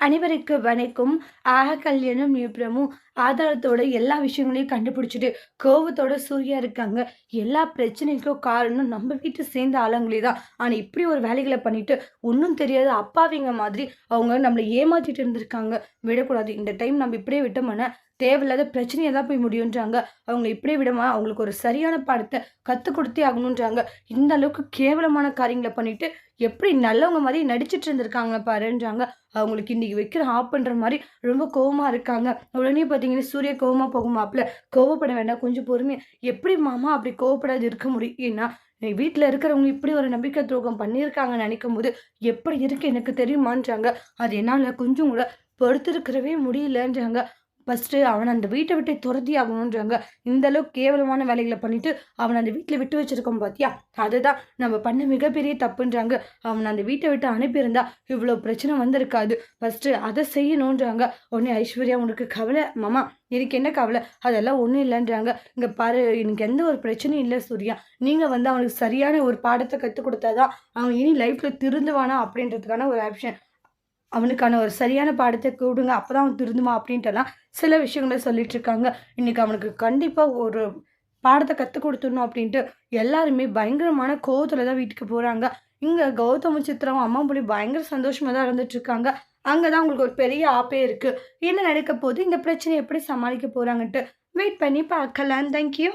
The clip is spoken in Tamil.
அனைவருக்கு வணக்கம். ஆக கல்யாணம் நியூப்ரமும் ஆதாரத்தோட எல்லா விஷயங்களையும் கண்டுபிடிச்சிட்டு கோவத்தோட சூர்யா இருக்காங்க. எல்லா பிரச்சனைக்கும் காரணம் நம்ம வீட்டு சேர்ந்த ஆளுங்களே தான். ஆனால் இப்படி ஒரு வேலைகளை பண்ணிட்டு ஒன்றும் தெரியாத அப்பாவிங்க மாதிரி அவங்க நம்மளை ஏமாத்திட்டு இருந்திருக்காங்க. விடக்கூடாது. இந்த டைம் நம்ம இப்படியே விட்டோம்னா தேவையில்லாத பிரச்சனையை தான் போய் முடியுன்றாங்க. அவங்க இப்படியே விடமா அவங்களுக்கு ஒரு சரியான பாடத்தை கற்றுக் கொடுத்தே ஆகணுன்றாங்க. இந்த அளவுக்கு கேவலமான காரியங்களை பண்ணிட்டு எப்படி நல்லவங்க மாதிரி நடிச்சிட்டு இருந்திருக்காங்க பாருன்றாங்க. அவங்களுக்கு இன்றைக்கி வைக்கிற ஆப் பண்ணுற மாதிரி ரொம்ப கோவமாக இருக்காங்க. உடனே பார்த்தீங்கன்னா சூரிய கோவமாக போகுமாப்பில் கோவப்பட வேண்டாம் கொஞ்சம் பொறுமையாக எப்படி மாமா அப்படி கோவப்படாது இருக்க முடியும்? ஏன்னா வீட்டில் இருக்கிறவங்க இப்படி ஒரு நம்பிக்கை துரோகம் பண்ணியிருக்காங்கன்னு நினைக்கும் போது எப்படி இருக்கு எனக்கு தெரியுமான்றாங்க. அது என்னால் கொஞ்சம் கூட பொறுத்திருக்கிறவே முடியலன்றாங்க. ஃபஸ்ட்டு அவனை அந்த வீட்டை விட்டு துரத்தி ஆகணுன்றாங்க இந்த அளவுக்கு கேவலமான வேலைகளை பண்ணிவிட்டு அவனை அந்த வீட்டில் விட்டு வச்சுருக்கோம் பார்த்தியா அதுதான் நம்ம பண்ண மிகப்பெரிய தப்புன்றாங்க. அவனை அந்த வீட்டை விட்டு அனுப்பியிருந்தா இவ்வளோ பிரச்சனை வந்திருக்காது. ஃபஸ்ட்டு அதை செய்யணுன்றாங்க உடனே ஐஸ்வர்யா உனக்கு கவலை? மாமா எனக்கு என்ன கவலை? அதெல்லாம் ஒன்றும் இல்லைன்றாங்க. இங்கே பாரு எனக்கு எந்த ஒரு பிரச்சனையும் இல்லை சூர்யா. நீங்கள் வந்து அவனுக்கு சரியான ஒரு பாடத்தை கற்றுக் கொடுத்தாதான் அவன் இனி லைஃப்பில் திருந்துவானா அப்படின்றதுக்கான ஒரு ஆப்ஷன் அவனுக்கான ஒரு சரியான பாடத்தை கூடுங்க அப்போ தான் அவன் திருந்துமா அப்படின்ட்டுலாம் சில விஷயங்களை சொல்லிட்டு இருக்காங்க இன்றைக்கி அவனுக்கு கண்டிப்பாக ஒரு பாடத்தை கற்றுக் கொடுத்துடணும் அப்படின்ட்டு எல்லாருமே பயங்கரமான கோவத்தில் தான் வீட்டுக்கு போகிறாங்க இங்கே கௌதம சித்திரம் அம்மா புள்ளி பயங்கர சந்தோஷமாக தான் இருந்துட்டுருக்காங்க. அங்கே தான் உங்களுக்கு ஒரு பெரிய ஆப்பே இருக்குது என்ன நடக்க போது இந்த பிரச்சனையை எப்படி சமாளிக்க போகிறாங்கன்ட்டு வெயிட் பண்ணி பார்க்கலாம். தேங்க்யூ